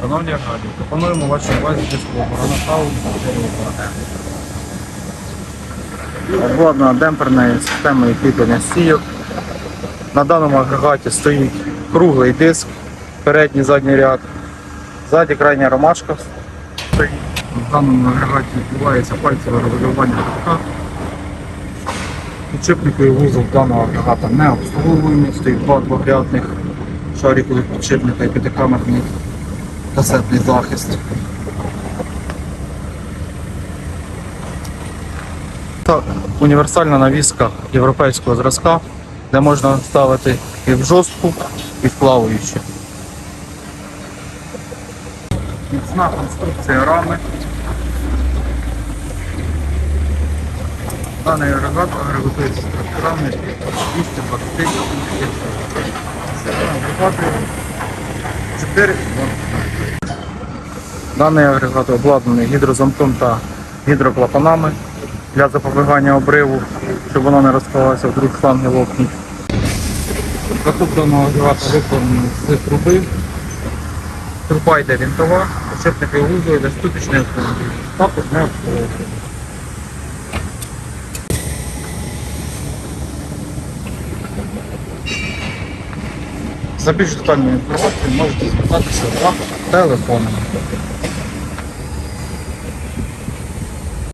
Шановні аграрії, пропонуємо вашій увазі дискову оборону Обладнана демперною системою кріплення стійок. На даному агрегаті стоїть круглий диск, передній задній ряд, ззаді крайня ромашка стоїть. В даному агрегаті відбувається пальцеве регулювання катка. Підшипниковий вузол даного агрегата не обслуговуємо, стоїть два двохрядних шарикових підшипника і п'ятикамерний касетний захист. Та універсальна навіска європейського зразка, де можна ставити і в жорстку, і в плаваючу. Міцна конструкція рами. Даний агрегат агрегатується з тракторами 220 Агрегати 4 Даний агрегат обладнаний гідрозамком та гідроклапанами для запобігання обриву, щоб воно не розклалося в друг шланги лопнуть. Закуп даного агрегата виконаний з труби. Труба йде вінтова, підшипники вузол йде ступічний автомобіль. Також не обслуговує. За більш детальною інформацією можете звертатися за телефоном.